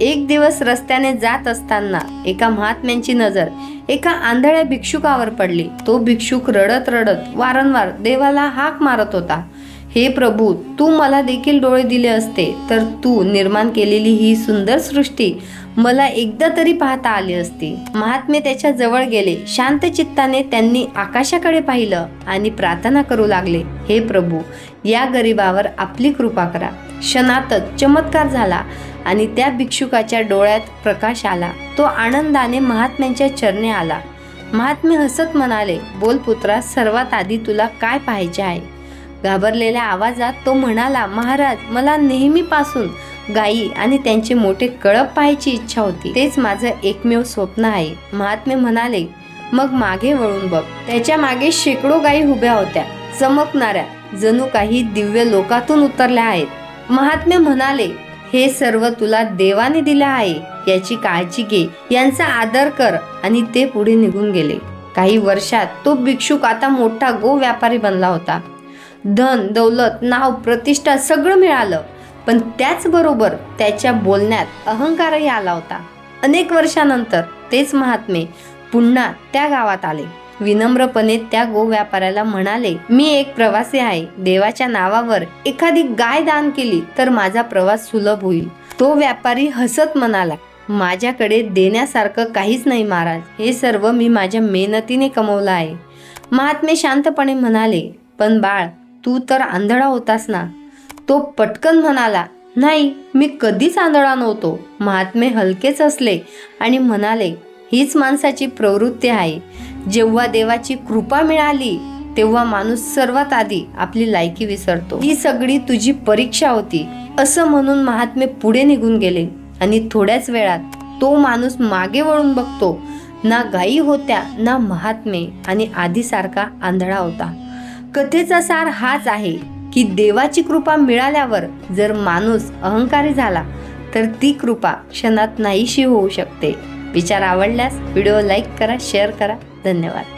एक दिवस रस्त्याने जात असताना एका महात्म्यांची नजर एका आंधळ्या भिक्षुकावर पडली. तो भिक्षुक रडत रडत वारंवार देवाला हाक मारत होता. हे प्रभू तू मला देखील डोळे दिले असते तर तू निर्माण केलेली ही सुंदर सृष्टी मला एकदा तरी पाहता आली असती. महात्मे त्याच्याजवळ गेले. शांत चित्ताने त्यांनी आकाशाकडे पाहिलं आणि प्रार्थना करू लागले हे प्रभू या गरिबावर आपली कृपा करा. क्षणातच चमत्कार झाला आणि त्या भिक्षुकाच्या डोळ्यात प्रकाश आला. तो आनंदाने महात्म्यांच्या चरणे आला. महात्मे हसत म्हणाले बोल पुत्रा सर्वात आधी तुला काय पाहायचे आहे? घाबरलेल्या आवाजात तो म्हणाला महाराज मला नेहमीपासून गायी आणि त्यांचे मोठे कळप पाहायची इच्छा होती. तेच माझं एकमेव स्वप्न आहे. महात्मे म्हणाले मग मागे वळून बघ. त्याच्यामागे शेकडो गायी उभ्या होत्या चमकणाऱ्या जणू काही दिव्य लोकातून उतरल्या आहेत. महात्मे म्हणाले हे सर्व तुला देवाने दिले आहे याची काळजी घे. यांचा आदर कर. आणि ते पुढे निघून गेले. काही वर्षात तो भिक्षुक आता मोठा गो व्यापारी बनला होता. धन दौलत नाव प्रतिष्ठा सगळं मिळालं. पण त्याचबरोबर त्याच्या बोलण्यात अहंकारही आला होता. अनेक वर्षानंतर तेच महात्मे पुन्हा त्या गावात आले. विनम्रपणे त्या गो व्यापाऱ्याला म्हणाले मी एक प्रवासी आहे. देवाच्या नावावर एखादी गाय दान केली तर माझा प्रवास सुलभ होईल. तो व्यापारी हसत म्हणाला माझ्याकडे देण्यासारखं काहीच नाही महाराज. हे सर्व मी माझ्या मेहनतीने कमवलं आहे. महात्मे शांतपणे म्हणाले पण बाळ तू तर आंधळा होतास ना. तो पटकन म्हणाला नाही मी कधीच आंधळा नव्हतो. महात्मे हलकेच असले आणि म्हणाले हीच माणसाची प्रवृत्ती आहे. जेव्हा देवाची कृपा मिळाली तेव्हा माणूस सर्वात आधी आपली लायकी विसरतो. ही सगळी तुझी परीक्षा होती. असं म्हणून महात्मे पुढे निघून गेले आणि थोड्याच वेळात तो माणूस मागे वळून बघतो ना गायी होत्या ना महात्मे आणि आधीसारखा आंधळा होता. कथेचा सार हाच आहे की देवाची कृपा मिळाल्यावर जर माणूस अहंकारी झाला तर ती कृपा क्षणात नाहीशी होऊ शकते. विचार आवडल्यास व्हिडिओ लाईक करा शेअर करा. धन्यवाद.